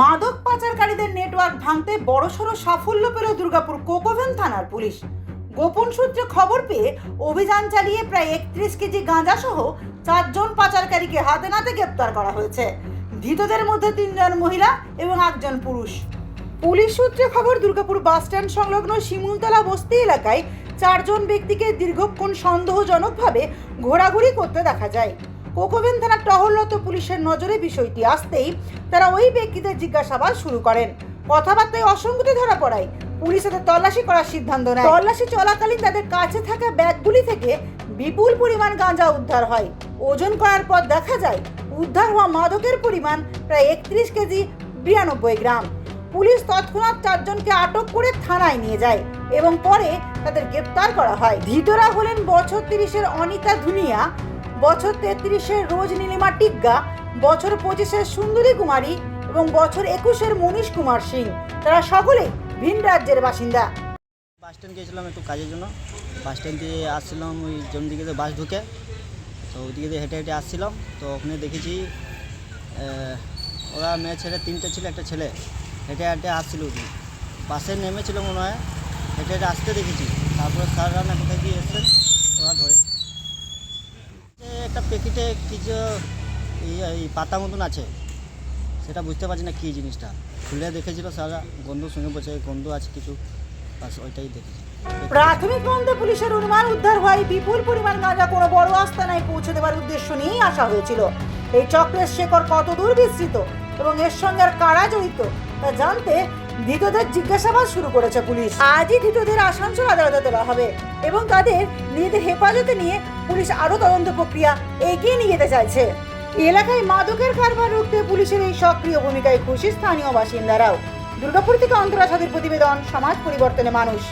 মাদক পাচারকারীদের নেটওয়ার্ক ভাঙতে বড়সড় সাফল্য পেল দুর্গাপুর কোকোভেন থানার পুলিশ। গোপন সূত্রে খবর পেয়ে অভিযান চালিয়ে প্রায় একত্রিশ কেজি গাঁজা সহ চারজন পাচারকারীকে হাতে নাতে গ্রেপ্তার করা হয়েছে। ধৃতদের মধ্যে তিনজন মহিলা এবং একজন পুরুষ। পুলিশ সূত্রে খবর, দুর্গাপুর বাসস্ট্যান্ড সংলগ্ন শিমুলতলা বস্তি এলাকায় চারজন ব্যক্তিকে দীর্ঘক্ষণ সন্দেহজনকভাবে ঘোরাঘুরি করতে দেখা যায়। কোকোভেন থানার টহলরত পুলিশের নজরে বিষয়টি আসতেই তারা ওই ব্যক্তিদের জিজ্ঞাসাবাদ শুরু করেন। কথাবার্তায় অসঙ্গতি ধরা পড়ায় পুলিশ তাদের তল্লাশি করার সিদ্ধান্ত নেয়। তল্লাশি চলাকালীন তাদের কাছে থাকা ব্যাগগুলি থেকে বিপুল পরিমাণ গাঁজা উদ্ধার হয়। ওজন করার পর দেখা যায়, উদ্ধার হওয়া মাদকের পরিমাণ প্রায় একত্রিশ কেজি বিরানব্বই গ্রাম। পুলিশ তৎক্ষণাৎ চারজনকে আটক করে থানায় নিয়ে যায় এবং পরে তাদের গ্রেপ্তার করা হয়। ধৃতরা হলেন বছর তিরিশের অনিতা ধুনিয়া বছর তেত্রিশের রোজ নীলিমা টিগ্গা, বছর পঁচিশের সুন্দরী কুমারী এবং বছর একুশের মনীষ কুমার সিং। তারা সকলে ভিন রাজ্যের বাসিন্দা। বাস স্ট্যান্ড গিয়েছিলাম একটু কাজের জন্য। বাস স্ট্যান্ড দিয়ে আসছিলাম ওই জমি দিকে দিয়ে বাস ঢুকে, তো ওইদিকে দিয়ে হেঁটে হেঁটে আসছিলাম। তো ওখানে দেখেছি ওরা মেয়ে ছেলে, তিনটে ছিল, একটা ছেলে। হেঁটে হেঁটে আসছিল ওদিকে। বাসে নেমেছিল মনে হয়, হেঁটে হেঁটে আসতে দেখেছি। তারপরে স্যাররা না কোথায় দিয়ে এসছেন, ওরা ধরেছে। প্যাকেটে কিছু এই পাতা মতন আছে, সেটা বুঝতে পারছি না কী জিনিসটা। খুলে দেখেছিল স্যাররা গন্ধ শুনে বলছে গন্ধ আছে কিছু, বাস ওইটাই দেখেছি। প্রাথমিক তদন্তে পুলিশের অনুমান উদ্ধার হয়, বিপুল পরিমাণ গাঁজা কোনো বড় আস্তানায় পৌঁছে দেওয়ার উদ্দেশ্য নিয়েই আসা হয়েছিল। এই চক্রের শেকড় কত দূর বিস্তৃত এবং এর সঙ্গে আর কারা জড়িত, তা জানতে ধৃতদের জিজ্ঞাসাবাদ শুরু করেছে পুলিশ। আজই ধৃতদের আসানসোল আদালতে দেওয়া হবে এবং তাদের নিজেদের হেফাজতে নিয়ে পুলিশ আরও তদন্ত প্রক্রিয়া এগিয়ে নিয়ে যেতে চাইছে। এলাকায় মাদকের কারবার রুখতে পুলিশের এই সক্রিয় ভূমিকায় খুশি স্থানীয় বাসিন্দারাও। দুর্গাপুর থেকে অন্তরাসাদের প্রতিবেদন, সমাজ পরিবর্তনে মানুষ।